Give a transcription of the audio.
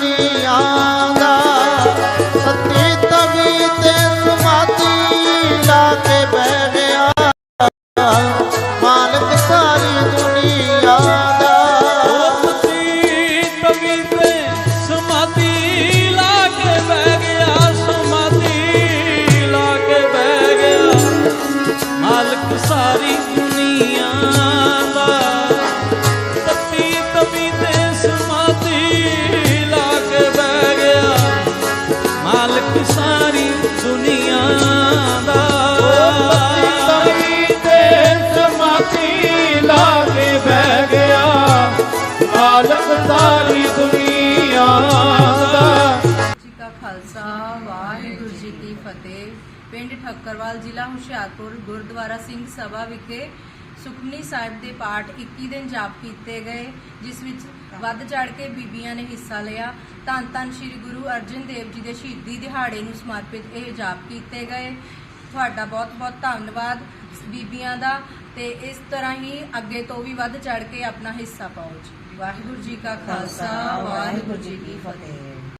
ਦੁਨੀਆ ਦਾ ਸਤੀ ਤਵੀ ਤੇ ਸਮਾਧੀ ਲਾ ਕੇ ਬਹਿ ਗਿਆ ਮਾਲਕ ਸਾਰੀ ਦੁਨੀਆ ਦਾ। ਸਤੀ ਤਵੀ ਤੇ ਸਮਾਧੀ ਲਾ ਕੇ ਬਹਿ ਗਿਆ। ਸਮਾਧੀ ਲਾ ਕੇ ਬਹਿ ਗਿਆ। ਮਾਲਕ ਸਾਰੀ ਦੁਨੀਆ ਦਾ। ਸੱਤੀ ਤਵੀ ਤੇ ਸਮਾਧੀ ਜੀ ਕੀ ਫਤਿਹ, ਪਿੰਡ ਠੱਕਰਵਾਲ, ਜ਼ਿਲ੍ਹਾ ਹੁਸ਼ਿਆਰਪੁਰ, ਗੁਰਦੁਆਰਾ ਸਿੰਘ ਸਭਾ ਵਿਖੇ ਸੁਖਮਨੀ ਸਾਹਿਬ ਦੇ ਪਾਠ 21 ਦਿਨ ਜਾਪ ਕੀਤੇ ਗਏ, ਜਿਸ ਵਿੱਚ ਵੱਧ ਚੜ ਕੇ ਬੀਬੀਆਂ ਨੇ ਹਿੱਸਾ ਲਿਆ। ਧੰਨ ਧੰਨ ਸ੍ਰੀ ਗੁਰੂ ਅਰਜਨ ਦੇਵ ਜੀ ਦੇ ਸ਼ਹੀਦੀ ਦਿਹਾੜੇ ਨੂੰ ਸਮਰਪਿਤ ਇਹ ਜਾਪ ਕੀਤੇ ਗਏ। ਤੁਹਾਡਾ ਬਹੁਤ ਬਹੁਤ ਧੰਨਵਾਦ ਬੀਬੀਆਂ ਦਾ ਤੇ ਇਸ ਤਰ੍ਹਾਂ ਹੀ ਅੱਗੇ ਤੋਂ ਵੀ ਵੱਧ ਚੜ ਕੇ ਆਪਣਾ ਹਿੱਸਾ ਪਾਓ ਜੀ। ਵਾਹਿਗੁਰੂ ਜੀ ਕਾ ਖਾਲਸਾ, ਵਾਹਿਗੁਰੂ ਜੀ ਕੀ ਫਤਿਹ।